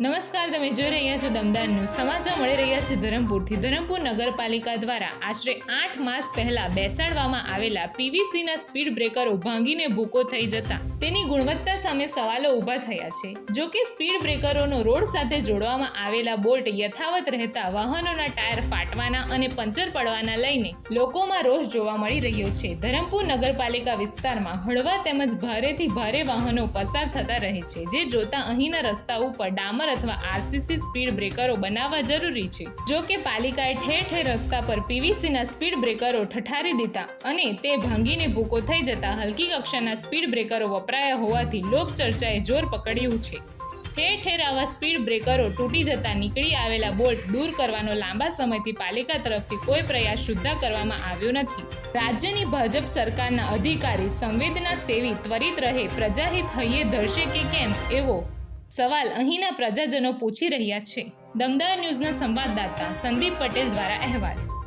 નમસ્કાર, તમે જોઈ રહ્યા છો દમદાર ન્યૂઝ. સમાચાર મળી રહ્યા છે ધરમપુરથી. ધરમપુર નગરપાલિકા દ્વારા આશરે આઠ માસ પહેલા બેસાડવામાં આવેલા પીવીસીના સ્પીડ બ્રેકરો ભાંગીને ભૂકો થઈ જતા તેની ગુણવત્તા સામે સવાલો ઊભા થયા છે. જો કે સ્પીડ બ્રેકરોનો રોડ સાથે જોડવામાં આવેલા બોલ્ટ યથાવત રહેતા વાહનોના ટાયર ફાટવાના અને પંચર પડવાના લઈને લોકોમાં રોષ જોવા મળી રહ્યો છે. ધરમપુર નગરપાલિકા વિસ્તારમાં હળવા તેમજ ભારેથી ભારે વાહનો પસાર થતા રહે છે, જે જોતા અહીંના રસ્તા ઉપર ડામર અથવા આરસીસી સ્પીડ બ્રેકરો બનાવવા જરૂરી છે. જો કે પાલિકાએ ઠેર ઠેર રસ્તા પર પીવીસીના સ્પીડ બ્રેકરો ઠઠારી દીધા અને તે ભાંગીને ભૂકો થઈ જતા હલકી કક્ષાના સ્પીડ બ્રેકરો વપરાયા હોવાથી લોકચર્ચાએ જોર પકડ્યું છે. ઠેર ઠેર આવા સ્પીડ બ્રેકરો તૂટી જતા નીકળી આવેલા બોલ્ટ દૂર કરવાનો લાંબા સમયથી પાલિકા તરફથી કોઈ પ્રયાસ સુદ્ધા કરવામાં આવ્યો નથી. રાજ્યની ભાજપ સરકારના અધિકારી સંવેદના સેવી ત્વરિત રહે પ્રજાહિત હૈયે ધરશે કે કેમ એવો સવાલ અહીંના પ્રજાજનો પૂછી રહ્યા છે. દમદાર ન્યૂઝના સંવાદદાતા સંદીપ પટેલ દ્વારા અહેવાલ.